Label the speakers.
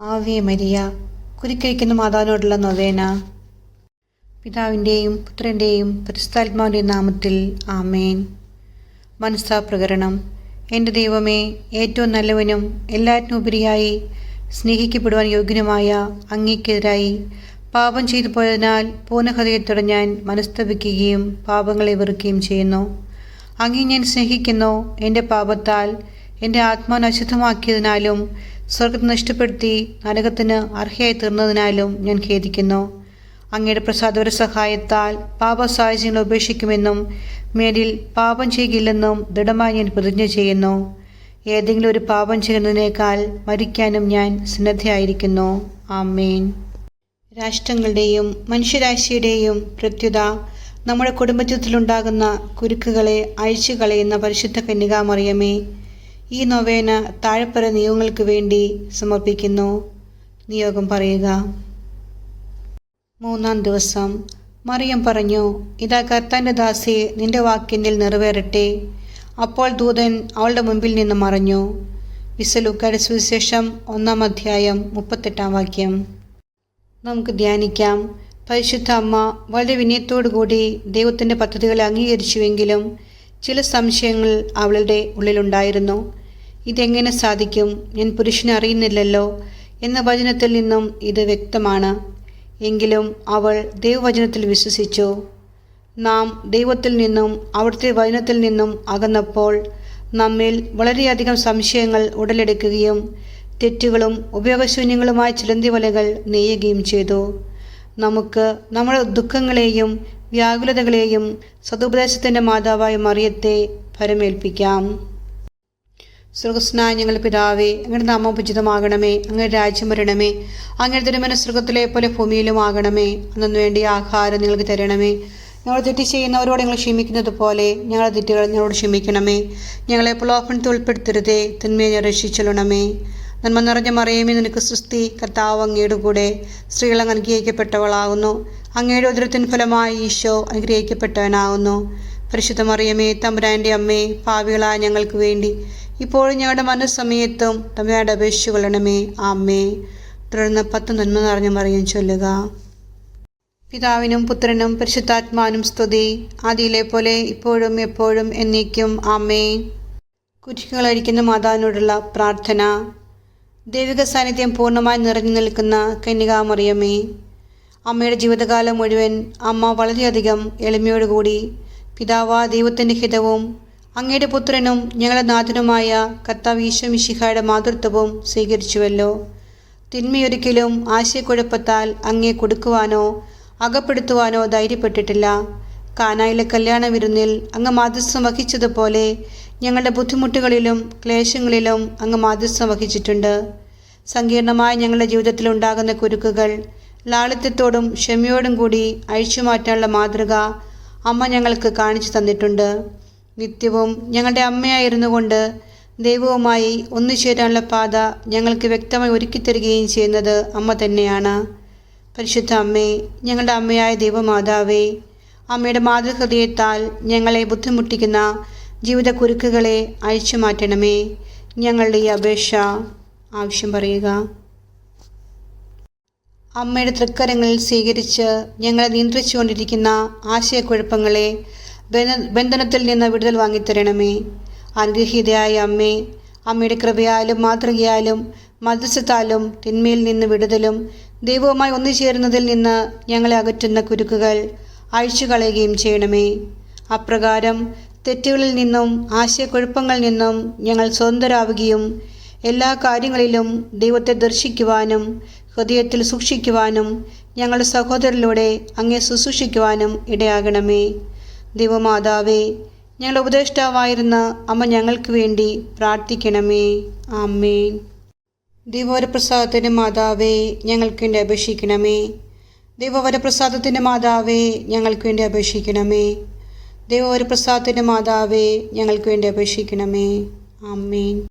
Speaker 1: Ave Maria കുരിക്കഴിക്കുന്ന മാതാവിനോടുള്ള നൊവേന. പിതാവിന്റെയും പുത്രന്റെയും പരിസ്ഥാത്മാവിന്റെയും നാമത്തിൽ ആമേൻ. മനസ്സാപ്രകരണം എന്റെ ദൈവമേ ഏറ്റവും നല്ലവനും എല്ലാറ്റിനുപരിയായി സ്നേഹിക്കപ്പെടുവാൻ യോഗ്യനുമായ അങ്ങേക്കെതിരായി പാപം ചെയ്തു പോയതിനാൽ പൂർണഹൃദയത്തോടെ ഞാൻ മനസ്തപിക്കുകയും പാപങ്ങളെ വെറുക്കുകയും ചെയ്യുന്നു. അങ്ങേ ഞാൻ സ്നേഹിക്കുന്നു. എന്റെ പാപത്താൽ എന്റെ ആത്മാവിനെ അശുദ്ധമാക്കിയതിനാലും സ്വർഗത്തെ നഷ്ടപ്പെടുത്തി നരകത്തിന് അർഹയായി തീർന്നതിനാലും ഞാൻ ഖേദിക്കുന്നു. അങ്ങയുടെ പ്രസാദപര സഹായത്താൽ പാപ സാഹചര്യങ്ങൾ ഉപേക്ഷിക്കുമെന്നും മേലിൽ പാപം ചെയ്യില്ലെന്നും ദൃഢമായി ഞാൻ പ്രതിജ്ഞ ചെയ്യുന്നു. ഏതെങ്കിലും ഒരു പാപം ചെയ്യുന്നതിനേക്കാൾ മരിക്കാനും ഞാൻ സന്നദ്ധയായിരിക്കുന്നു. ആമേൻ. രാഷ്ട്രങ്ങളുടെയും മനുഷ്യരാശിയുടെയും പ്രത്യുത നമ്മുടെ കുടുംബജീവിതത്തിലുണ്ടാകുന്ന കുരുക്കുകളെ അഴിച്ചു കളയുന്ന പരിശുദ്ധ കന്യകാമറിയമേ ഈ നൊവേന താഴെപ്പറ നിയോഗങ്ങൾക്ക് വേണ്ടി സമർപ്പിക്കുന്നു. നിയോഗം പറയുക. മൂന്നാം ദിവസം. മറിയം പറഞ്ഞു ഇതാ കർത്താന്റെ ദാസി നിന്റെ വാക്കിനിൽ നിറവേറട്ടെ. അപ്പോൾ ദൂതൻ അവളുടെ മുമ്പിൽ നിന്ന് മറഞ്ഞു. വിസലുക്കാട് സുവിശേഷം ഒന്നാം അധ്യായം മുപ്പത്തെട്ടാം വാക്യം. നമുക്ക് ധ്യാനിക്കാം. പരിശുദ്ധ അമ്മ വളരെ വിനയത്തോടുകൂടി ദൈവത്തിന്റെ പദ്ധതികളെ അംഗീകരിച്ചുവെങ്കിലും ചില സംശയങ്ങൾ അവളുടെ ഉള്ളിലുണ്ടായിരുന്നു. ഇതെങ്ങനെ സാധിക്കും? ഞാൻ പുരുഷനെ അറിയുന്നില്ലല്ലോ എന്ന വചനത്തിൽ നിന്നും ഇത് വ്യക്തമാണ്. എങ്കിലും അവൾ ദൈവവചനത്തിൽ വിശ്വസിച്ചു. നാം ദൈവത്തിൽ നിന്നും അവിടുത്തെ വചനത്തിൽ നിന്നും അകന്നപ്പോൾ നമ്മിൽ വളരെയധികം സംശയങ്ങൾ ഉടലെടുക്കുകയും തെറ്റുകളും ഉപയോഗശൂന്യങ്ങളുമായ ചിലന്തിവലകൾ നെയ്യുകയും ചെയ്തു. നമുക്ക് നമ്മുടെ ദുഃഖങ്ങളെയും വ്യാകുലതകളെയും സതുപദേശത്തിന്റെ മാതാവായ മറിയത്തെ ഫലമേൽപ്പിക്കാം സ്വർഗസ്നായ ഞങ്ങൾ പിതാവേ അങ്ങയുടെ നാമം ഉചിതമാകണമേ അങ്ങയുടെ രാജ്യം വരണമേ അങ്ങയുടെ തിരുമന സ്വർഗത്തിലെ പോലെ ഭൂമിയിലും ആകണമേ അന്നു വേണ്ടി ആഹാരം നിങ്ങൾക്ക് തരണമേ. ഞങ്ങൾ തെറ്റ് ചെയ്യുന്നവരോട് ഞങ്ങൾ ക്ഷമിക്കുന്നത് പോലെ ഞങ്ങളുടെ തെറ്റുകൾ ഞങ്ങളോട് ക്ഷമിക്കണമേ. ഞങ്ങളെ പ്രലോഭനത്തിൽ ഉൾപ്പെടുത്തരുതേ തിന്മയെ ഞാൻ രക്ഷിച്ചൊല്ലണമേ നന്മ നിറഞ്ഞ മറിയമേ നിനക്ക് സൃഷ്ടി കർത്താവ് അങ്ങയുടെ കൂടെ സ്ത്രീകൾ അനുഗ്രഹിക്കപ്പെട്ടവളാകുന്നു. അങ്ങയുടെ ഉദരത്തിൻ ഫലമായി ഈശോ അനുഗ്രഹിക്കപ്പെട്ടവനാകുന്നു. പരിശുദ്ധ മറിയമേ തമ്പുരാന്റെ അമ്മേ പാവികളായ ഞങ്ങൾക്ക് വേണ്ടി ഇപ്പോഴും ഞങ്ങളുടെ മനസ്സമയത്തും തമിഴ്നാട് അപേക്ഷിച്ചു കൊള്ളണമേ. ആമ്മേ തുടർന്ന് പത്ത് നന്മ നിറഞ്ഞ മറിയം ചൊല്ലുക. പിതാവിനും പുത്രനും പരിശുദ്ധാത്മാനും സ്തുതി. ആദിയിലെ പോലെ ഇപ്പോഴും എപ്പോഴും എന്നേക്കും. ആമ്മേ കുറ്റികളടിക്കുന്ന മാതാവിനോടുള്ള പ്രാർത്ഥന. ദൈവിക സാന്നിധ്യം പൂർണമായി നിറഞ്ഞു നിൽക്കുന്ന കന്യകാമറിയമ്മേ അമ്മയുടെ ജീവിതകാലം മുഴുവൻ അമ്മ വളരെയധികം എളിമയോടുകൂടി പിതാവ ദൈവത്തിന്റെ ഹിതവും അങ്ങയുടെ പുത്രനും ഞങ്ങളുടെ നാഥനുമായ കർത്താവ് മിശിഹായുടെ മാതൃത്വവും സ്വീകരിച്ചുവല്ലോ. തിന്മയൊരിക്കലും ആശയക്കുഴപ്പത്താൽ അങ്ങേ കൊടുക്കുവാനോ അകപ്പെടുത്തുവാനോ ധൈര്യപ്പെട്ടിട്ടില്ല. കാനായിലെ കല്യാണ വിരുന്നിൽ അങ്ങ് മാധ്യസ്ഥം വഹിച്ചതുപോലെ ഞങ്ങളുടെ ബുദ്ധിമുട്ടുകളിലും ക്ലേശങ്ങളിലും അങ്ങ് മാധ്യസ്ഥം വഹിച്ചിട്ടുണ്ട്. സങ്കീർണമായ ഞങ്ങളുടെ ജീവിതത്തിൽ ഉണ്ടാകുന്ന കുരുക്കുകൾ ലാളിത്യത്തോടും ക്ഷമയോടും കൂടി അഴിച്ചുമാറ്റാനുള്ള മാതൃക അമ്മ ഞങ്ങൾക്ക് കാണിച്ചു തന്നിട്ടുണ്ട്. നിത്യവും ഞങ്ങളുടെ അമ്മയായിരുന്നു കൊണ്ട് ദൈവവുമായി ഒന്നു ചേരാനുള്ള പാത ഞങ്ങൾക്ക് വ്യക്തമായി ഒരുക്കിത്തരികയും ചെയ്യുന്നത് അമ്മ തന്നെയാണ്. പരിശുദ്ധ അമ്മേ ഞങ്ങളുടെ അമ്മയായ ദൈവമാതാവേ അമ്മയുടെ മാതൃഹൃദയത്താൽ ഞങ്ങളെ ബുദ്ധിമുട്ടിക്കുന്ന ജീവിത കുരുക്കുകളെ അഴിച്ചു മാറ്റണമേ. ഞങ്ങളുടെ ഈ അപേക്ഷ ആവശ്യം പറയുക. അമ്മയുടെ തൃക്കരങ്ങളിൽ സ്വീകരിച്ച് ഞങ്ങളെ നിയന്ത്രിച്ചുകൊണ്ടിരിക്കുന്ന ആശയക്കുഴപ്പങ്ങളെ ബന്ധനത്തിൽ നിന്ന് വിടുതൽ വാങ്ങിത്തരണമേ. അനുഗ്രഹീതയായ അമ്മേ അമ്മയുടെ കൃപയാലും മാതൃകയാലും മധ്യസ്ഥത്താലും തിന്മയിൽ നിന്ന് വിടുതലും ദൈവവുമായി ഒന്നുചേരുന്നതിൽ നിന്ന് ഞങ്ങളെ അകറ്റുന്ന കുരുക്കുകൾ അഴിച്ചു കളയുകയും ചെയ്യണമേ. അപ്രകാരം തെറ്റുകളിൽ നിന്നും ആശയക്കുഴപ്പങ്ങളിൽ നിന്നും ഞങ്ങൾ സ്വതന്ത്രരാവുകയും എല്ലാ കാര്യങ്ങളിലും ദൈവത്തെ ദർശിക്കുവാനും ഹൃദയത്തിൽ സൂക്ഷിക്കുവാനും ഞങ്ങളുടെ സഹോദരരിലൂടെ അങ്ങേ ശുശ്രൂഷിക്കുവാനും ഇടയാകണമേ. ദൈവമാതാവേ ഞങ്ങളുടെ ഉപദേഷ്ടാവായിരുന്ന അമ്മ ഞങ്ങൾക്ക് വേണ്ടി പ്രാർത്ഥിക്കണമേ. ആമേൻ. ദൈവവരപ്രസാദത്തിന്റെ മാതാവേ ഞങ്ങൾക്ക് വേണ്ടി അപേക്ഷിക്കണമേ. ദൈവവരപ്രസാദത്തിന്റെ മാതാവേ ഞങ്ങൾക്ക് വേണ്ടി അപേക്ഷിക്കണമേ. ദൈവവരപ്രസാദത്തിന്റെ മാതാവേ ഞങ്ങൾക്ക് വേണ്ടി അപേക്ഷിക്കണമേ. ആമേൻ.